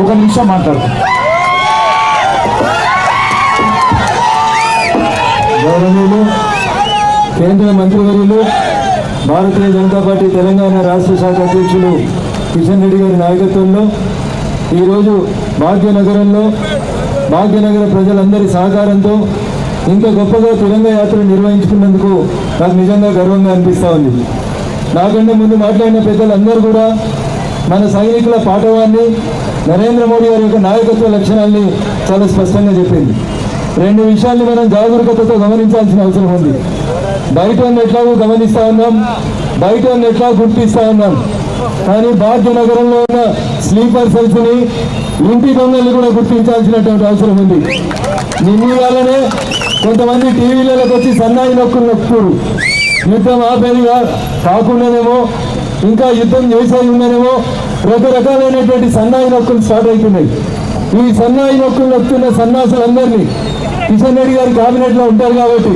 ఒక నిమిషం మాట్లాడు. కేంద్ర మంత్రివర్యులు భారతీయ జనతా పార్టీ తెలంగాణ రాష్ట్ర శాఖ అధ్యక్షులు కిషన్ రెడ్డి గారి నాయకత్వంలో ఈరోజు భాగ్యనగరంలో భాగ్యనగర ప్రజలందరి సహకారంతో ఇంత గొప్పగా తిరంగా యాత్ర నిర్వహించుకున్నందుకు నాకు నిజంగా గర్వంగా అనిపిస్తూ ఉంది. నాకంటే ముందు మాట్లాడిన పెద్దలందరూ కూడా మన సైనికుల పాఠవాన్ని నరేంద్ర మోడీ గారి యొక్క నాయకత్వ లక్షణాల్ని చాలా స్పష్టంగా చెప్పింది. రెండు విషయాల్ని మనం జాగరూకతతో గమనించాల్సిన అవసరం ఉంది. బయట ఎట్లాగో గమనిస్తూ ఉన్నాం బయట ఎట్లా గుర్తిస్తూ ఉన్నాం. కానీ భాగ్యనగరంలో ఉన్న స్లీపర్ సెల్స్ని ఇంటి దొంగల్ని కూడా గుర్తించాల్సినటువంటి అవసరం ఉంది. నిన్న వాళ్ళనే కొంతమంది టీవీలలోకి వచ్చి సన్నాయి నొక్కులు నొక్కురు యుద్ధం ఆపేదిగా కాకుండానేమో ఇంకా యుద్ధం చేసేది ఉందనేమో రకరకాలైనటువంటి సన్నాయి నొక్కులు స్టార్ట్ అవుతున్నాయి ఈ సన్నాయి నొక్కులు నొక్కుతున్న సన్నాసులందరినీ కిషన్ రెడ్డి గారి కేబినెట్లో ఉంటారు కాబట్టి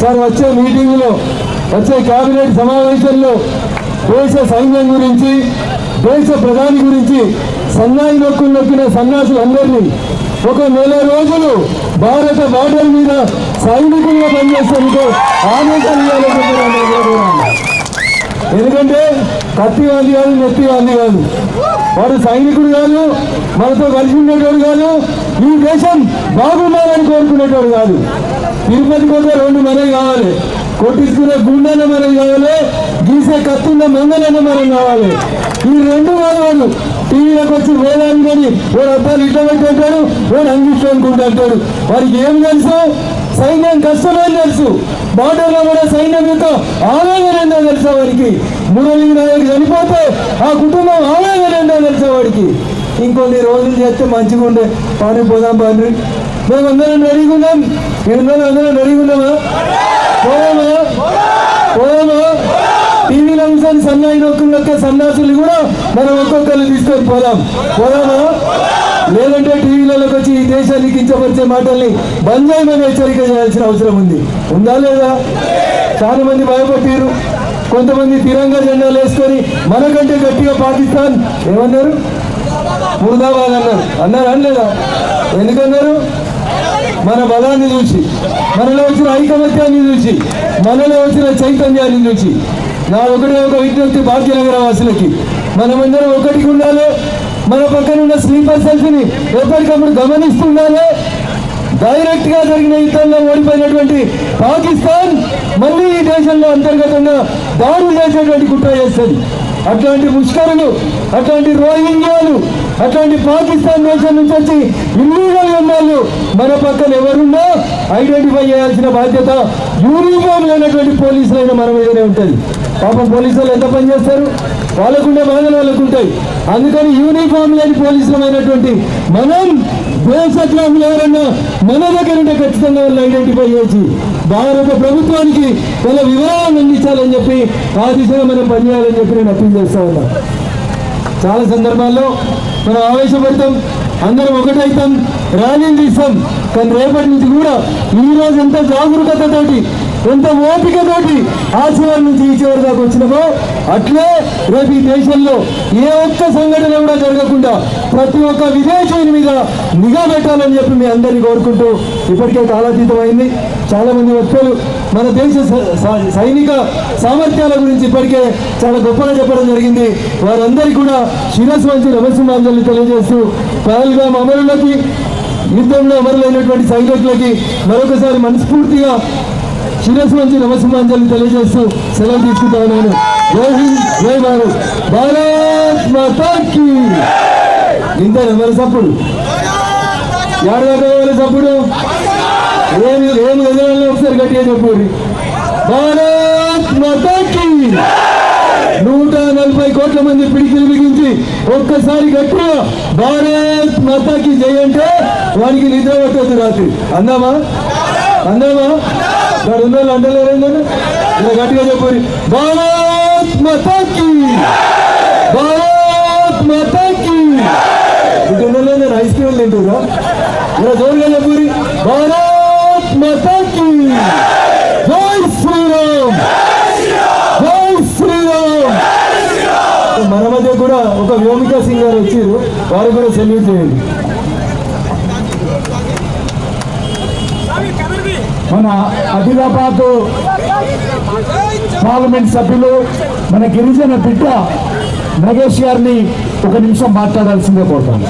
సార్ వచ్చే మీటింగ్లో వచ్చే కేబినెట్ సమావేశంలో దేశ సైన్యం గురించి దేశ ప్రధాని గురించి సన్నాయి నొక్కులు నొక్కిన సన్నాసులందరినీ ఒక నెల రోజులు భారత బార్డర్ మీద సైనికులుగా పనిచేసేందుకు ఆదేశాలు ఇవ్వాలని ఎందుకంటే కత్తి వాళ్ళు కాదు నెత్తి వాళ్ళు కాదు వాడు సైనికుడు కాదు మనతో కలిసి ఉండేటోడు కాదు ఈ దేశం బాగుండాలని కోరుకునేటోడు కాదు. తిరుపతి కోసం రెండు మనవి కావాలి. కొట్టించుకునే గుండెన మనవి కావాలి. గీసే కత్తున్న మంగళన మనం కావాలి. ఈ రెండు కాదు టీవీలోకి వచ్చి వేదాన్ని కానీ వాడు అబ్బాయి ఇట్లా పెట్టాడు వాడు అంగిష్టం అనుకుంటాడు వారికి ఏం తెలుసు? సైన్యం కష్టమని తెలుసు? బార్డర్లో కూడా సైన్యం యొక్క ఆవేదన ఏందో తెలుసా వాడికి? మురళీ చనిపోతే ఆ కుటుంబం ఆవేదన ఏందో తెలుసా వాడికి? ఇంకొన్ని రోజులు చేస్తే మంచిగా ఉండే. పాని పోదాం పాని మేమందరం నడిగున్నాం ఉన్నాం. అందరం నడిగున్నామా పోదామా? పోదామా? టీవీల అంశాన్ని సన్నాయి ఒక్కొక్క సన్నాసులు కూడా మనం ఒక్కొక్కరు తీసుకొని పోదాం. పోదామా? లేదంటే టీవీలలోకి వచ్చి ఈ దేశాన్ని కించపరిచే మాటల్ని బంద్ చేయమని హెచ్చరిక చేయాల్సిన అవసరం ఉంది. ఉందా లేదా? చాలా మంది భయపట్టారు కొంతమంది తిరంగా జెండాలు వేసుకొని మనకంటే గట్టిగా పాకిస్తాన్ ఏమన్నారు? ముర్దాబాద్ అన్నారు. అన్నారు? అనలేదా? ఎందుకన్నారు? మన బలాన్ని చూసి మనలో వచ్చిన ఐకమత్యాన్ని చూసి మనలో వచ్చిన చైతన్యాన్ని చూసి నా ఒకటే ఒక విజ్ఞప్తి భాగ్యనగర వాసులకి మనమందరం ఒకటికి ఉండాలి. మన పక్కన ఉన్న స్లీపర్ సెల్ఫీని ఎప్పటికప్పుడు గమనిస్తుండాలి. డైరెక్ట్గా జరిగిన యుద్ధంలో ఓడిపోయినటువంటి పాకిస్తాన్ మళ్ళీ ఈ దేశంలో అంతర్గతంగా దాడులు చేసేటువంటి కుట్ర చేస్తుంది. అట్లాంటి ముష్కరులు అట్లాంటి రోహింగ్యాలు అట్లాంటి పాకిస్తాన్ దేశం నుంచి వచ్చి ఇల్లీగల్ వాళ్ళు మన పక్కన ఎవరున్నా ఐడెంటిఫై చేయాల్సిన బాధ్యత యూనిఫామ్ లేనటువంటి పోలీసులైనా మన మీదనే ఉంటుంది. పాపం పోలీసులు ఎంత పని చేస్తారు? వాళ్ళకుండే బాధలు వాళ్ళకుంటాయి అందుకని యూనిఫామ్ లేని పోలీసులమైనటువంటి మనం దేశద్రోహులు ఎవరన్నా మన దగ్గర ఉంటే ఖచ్చితంగా వాళ్ళు ఐడెంటిఫై చేసి భారత ప్రభుత్వానికి వాళ్ళ వివరాలను అందించాలని చెప్పి ఆ దిశగా మనం పనిచేయాలని చెప్పి నేను అప్పీల్ చేస్తా ఉన్నా. చాలా సందర్భాల్లో మనం ఆవేశపడతాం అందరం ఒకటైతాం ర్యాలీలు తీస్తాం కానీ రేపటి నుంచి కూడా ఈ రోజు ఎంత జాగరూకతతోటి ఎంత ఓపికతోటి ఆ చివరి నుంచి ఈ చివరి దాకా వచ్చినామో అట్లే రేపు ఈ దేశంలో ఏ ఒక్క సంఘటన కూడా జరగకుండా ప్రతి ఒక్క విదేశీయుని మీద నిఘా పెట్టాలని చెప్పి మీ అందరినీ కోరుకుంటూ ఇప్పటికే కాలాతీతమైంది. చాలామంది చాలా మంది వ్యక్తులు మన దేశ సైనిక సామర్థ్యాల గురించి ఇప్పటికే చాలా గొప్పగా చెప్పడం జరిగింది. వారందరికీ కూడా శిరస్సు మంచి నమస్సుమాంజలి తెలియజేస్తూ పహల్గామ్ అమరులకి యుద్ధంలో అమరులైనటువంటి సైనికులకి మరొకసారి మనస్ఫూర్తిగా శిరస్సు నుంచి నమస్సుమాంజలి తెలియజేస్తూ సెలవు తీసుకుంటా ఉన్నాను జై హింద్ జై భారత్. భారత్ మాతాకి. ఇంత మన సప్పుడు. ఎవరి సప్పుడు? ఏమి ఏమి ఎదురు ఒకసారి గట్టిగా చెప్పు భారత్ మాతాకి. నూట నలభై కోట్ల మంది పిడికిలు బిగించి ఒక్కసారి గట్టిగా భారత్ మాతాకి జై అంటే వానికి నిద్ర పట్టదు రాత్రి. అందామా? అందామా? ఇక్కడ ఉన్న ఇలా గట్టిగా చెప్పి భారత్ మతాకి భారత్ నేను ఐస్ క్రీమ్ తింటురా ఇలా జోరుగా చెప్పారు జై శ్రీరామ్ జై శ్రీరామ్. మన మధ్య కూడా ఒక వ్యోమిక సింగర్ వచ్చారు వారు కూడా సెల్యూట్ చేయండి. మన ఆదిలాబాద్ పార్లమెంట్ సభ్యులు మన గిరిజన బిడ్డ నగేష్ గారిని ఒక నిమిషం మాట్లాడాల్సిందే కోరుతాను.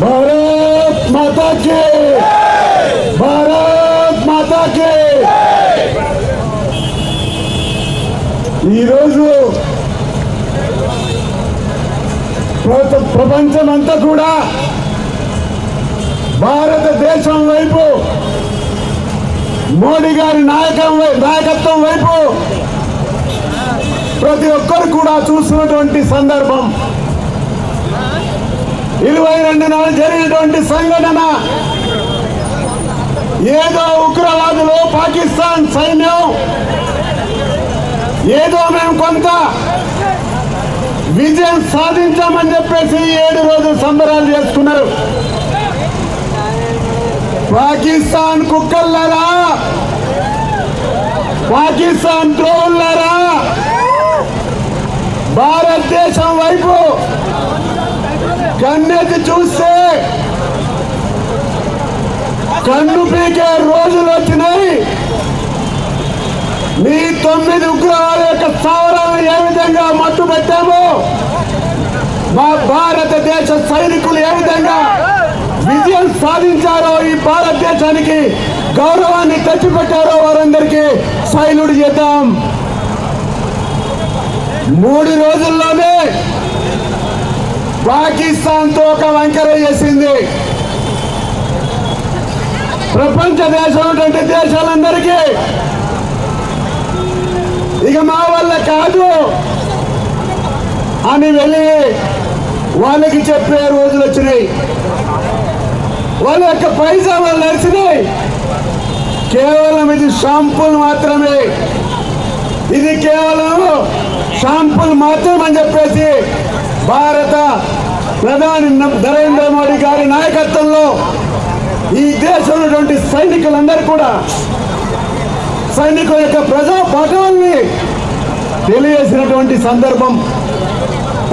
భారత్ మాతాకి! భారత్ మాతాకి! ఈరోజు ప్ర- ప్రపంచమంతా కూడా భారతదేశం వైపు మోడీ గారి నాయకం వై- నాయకత్వం వైపు ప్రతి ఒక్కరు కూడా చూసినటువంటి సందర్భం. ఇరవై రెండు నాడు జరిగినటువంటి సంఘటన. ఏదో ఉగ్రవాదులు పాకిస్తాన్ సైన్యం ఏదో మేము కొంత విజయం సాధించామని చెప్పేసి ఏడు రోజులు సంబరాలు చేసుకున్నారు పాకిస్తాన్ కుక్కల్లారా పాకిస్తాన్ ద్రోహులారా భారతదేశం వైపు కన్నెత్తి చూస్తే కన్ను పీకే రోజులు వచ్చినాయి. మీ తొమ్మిది ఉగ్రవాద యొక్క స్థావరాలను ఏ విధంగా మట్టు పెట్టామో మా భారతదేశ సైనికులు ఏ విధంగా విజయం సాధించారో ఈ భారతదేశానికి గౌరవాన్ని తెచ్చిపెట్టారో వారందరికీ సైలుడు చేద్దాం. మూడు రోజుల్లోనే పాకిస్తాన్తో ఒక వంకర చేసింది. ప్రపంచ దేశం ఉన్నటువంటి దేశాలందరికీ. ఇక మా వల్ల కాదు. అని వెళ్ళి వాళ్ళకి చెప్పే రోజులు వచ్చినాయి. వాళ్ళ యొక్క పైసా వాళ్ళు నడిచినాయి. కేవలం ఇది షాంపుల్ మాత్రమే. ఇది కేవలం షాంపుల్ మాత్రం అని చెప్పేసి భారత ప్రధాని నరేంద్ర మోడీ గారి నాయకత్వంలో ఈ దేశంలో ఉన్నటువంటి సైనికులందరూ కూడా సైనికుల యొక్క ప్రజా పటాన్ని తెలియజేసినటువంటి సందర్భం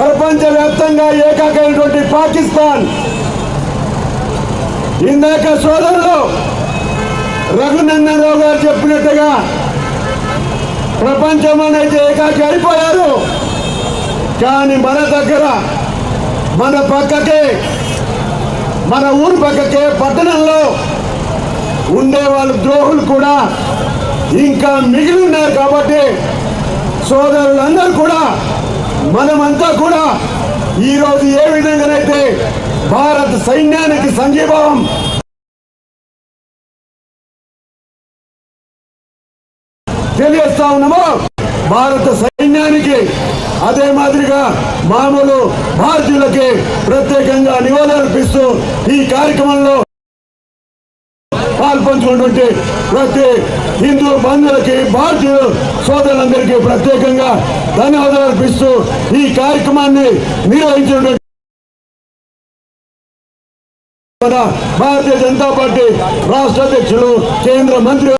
ప్రపంచవ్యాప్తంగా ఏకాకైనటువంటి పాకిస్తాన్. ఇందాక సోదరులు రఘునందన్ రావు గారు చెప్పినట్టుగా ప్రపంచంలోనైతే ఏకాకి అయిపోయారు. కానీ మన దగ్గర మన పక్కకే మన ఊరు పక్కకే పట్టణంలో ఉండే వాళ్ళ ద్రోహులు కూడా ఇంకా మిగిలి ఉన్నారు కాబట్టి సోదరులందరూ కూడా మనమంతా కూడా ఈరోజు ఏ విధంగానైతే భారత సైన్యానికి సంఘీభావం తెలియస్తా ఉన్నామో భారత సైన్యానికి అదే మాదిరిగా మామూలు భారతీయులకి ప్రత్యేకంగా నివాళులర్పిస్తూ ఈ కార్యక్రమంలో పాల్పంచుకున్నటువంటి ప్రతి హిందూ బంధువులకి భారతీయులు సోదరులందరికీ ప్రత్యేకంగా ధన్యవాదాలు అర్పిస్తూ ఈ కార్యక్రమాన్ని నిర్వహించినటువంటి భారతీయ జనతా పార్టీ రాష్ట్ర అధ్యక్షులు కేంద్ర మంత్రి